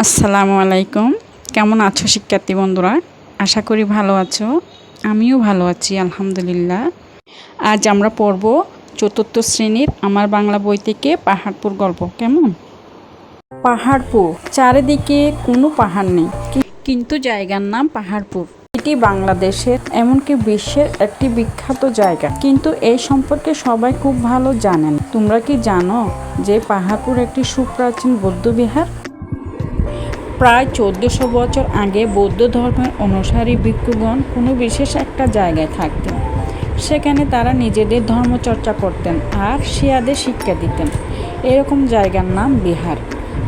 আসসালামু আলাইকুম। কেমন আছো শিক্ষার্থী বন্ধুরা? আশা করি ভালো আছো। আমিও ভালো আছি, আলহামদুলিল্লাহ। আজ আমরা পড়ব চতুর্থ শ্রেণির আমার বাংলা বই থেকে পাহাড়পুর গল্প। কেমন? পাহাড়পুর। চারিদিকে কোনো পাহাড় নেই কিন্তু জায়গার নাম পাহাড়পুর। এটি বাংলাদেশের, এমনকি বিশ্বের একটি বিখ্যাত জায়গা। কিন্তু এই সম্পর্কে সবাই খুব ভালো জানেন। তোমরা কি জানো যে পাহাড়পুর একটি সুপ্রাচীন বৌদ্ধবিহার? প্রায় চোদ্দশো বছর আগে বৌদ্ধ ধর্মের অনুসারী ভিক্ষুগণ কোনো বিশেষ একটা জায়গায় থাকতেন। সেখানে তারা নিজেদের ধর্মচর্চা করতেন আর শিয়াদের শিক্ষা দিতেন। এরকম জায়গার নাম বিহার।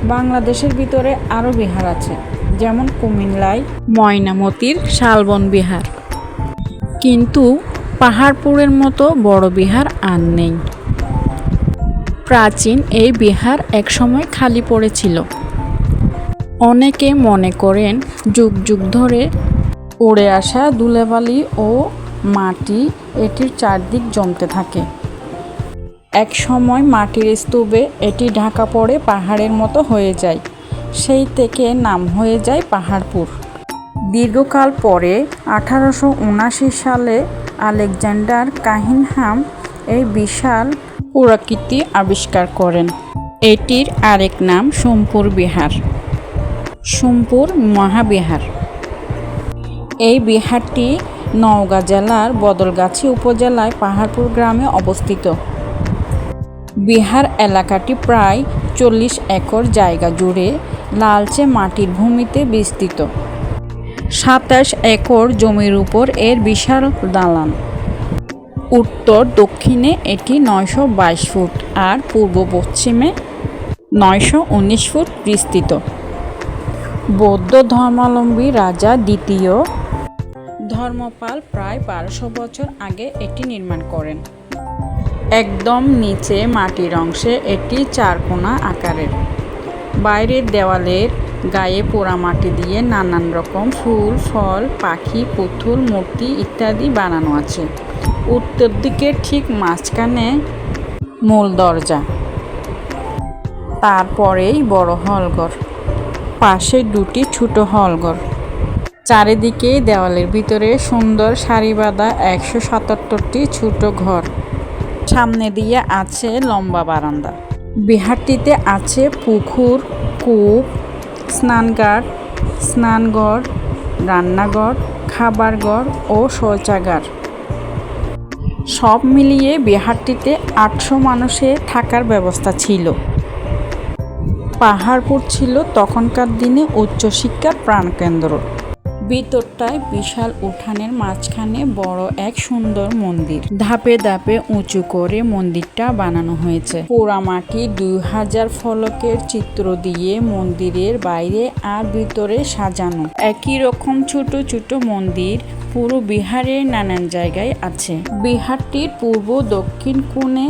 বাংলাদেশের ভিতরে আরও বিহার আছে, যেমন কুমিল্লায় ময়নামতির শালবন বিহার। কিন্তু পাহাড়পুরের মতো বড় বিহার আর নেই। প্রাচীন এই বিহার একসময় খালি পড়েছিল। অনেকে মনে করেন যুগ যুগ ধরে উড়ে আসা ধুলাবালি ও মাটি এটির চারদিক জমতে থাকে। এক সময় মাটির স্তূপে এটি ঢাকা পড়ে পাহাড়ের মতো হয়ে যায়, সেই থেকে নাম হয়ে যায় পাহাড়পুর। দীর্ঘকাল পরে আঠারোশো উনাশি সালে আলেকজান্ডার কাহিনহাম এই বিশাল পুরাকৃতি আবিষ্কার করেন। এটির আরেক নাম সোমপুর বিহার। সোমপুর মহাবিহার। এই বিহারটি নওগাঁ জেলার বদলগাছি উপজেলায় পাহাড়পুর গ্রামে অবস্থিত। বিহার এলাকাটি প্রায় চল্লিশ একর জায়গা জুড়ে লালচে মাটির ভূমিতে বিস্তৃত। সাতাশ একর জমির উপর এর বিশাল দালান। উত্তর দক্ষিণে এটি নয়শো বাইশ ফুট আর পূর্ব পশ্চিমে নয়শো উনিশ ফুট বিস্তৃত। বৌদ্ধ ধর্মাবলম্বী রাজা দ্বিতীয়। ধর্মপাল প্রায় বারোশো বছর আগে এটি নির্মাণ করেন। একদম নিচে মাটির অংশে এটি চারকোনা আকারের। বাইরের দেওয়ালের গায়ে পোড়া মাটি দিয়ে নানান রকম ফুল, ফল, পাখি, পুতুল, মূর্তি ইত্যাদি বানানো আছে। উত্তর দিকে ঠিক মাঝখানে মূল দরজা। তারপরেই বড় হলঘর। পাশে দুটি ছোট হলঘর। চারিদিকে দেওয়ালের ভিতরে সুন্দর সারিবাঁধা একশো সাতাত্তরটি ছোট ঘর। সামনে দিয়ে আছে লম্বা বারান্দা। বিহারটিতে আছে পুকুর, কূপ, স্নানঘাট, স্নানঘর, রান্নাঘর, খাবারঘর ও শৌচাগার। সব মিলিয়ে বিহারটিতে আটশো মানুষের থাকার ব্যবস্থা ছিল। পাহাড়পুর ছিল তখনকার দিনে উচ্চশিক্ষার প্রাণকেন্দ্র। ভিতরটায় বিশাল উঠানের মাঝখানে বড় এক সুন্দর মন্দির। ধাপে ধাপে উঁচু করে মন্দিরটা বানানো হয়েছে। পোড়ামাটি দুই হাজার ফলকের চিত্র দিয়ে মন্দিরের বাইরে আর ভিতরে সাজানো। একই রকম ছোট ছোট মন্দির পুরো বিহারের নানান জায়গায় আছে। বিহারটির পূর্ব দক্ষিণ কোণে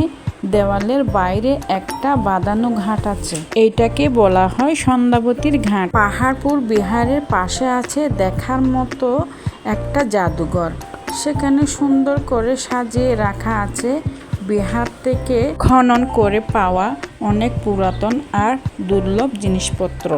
দেওয়ালের বাইরে একটা বাঁধানো ঘাট আছে। এইটাকে বলা হয় সন্ধ্যাবতীর ঘাট। পাহাড়পুর বিহারের পাশে আছে দেখার মতো একটা জাদুঘর। সেখানে সুন্দর করে সাজিয়ে রাখা আছে বিহার থেকে খনন করে পাওয়া অনেক পুরাতন আর দুর্লভ জিনিসপত্র।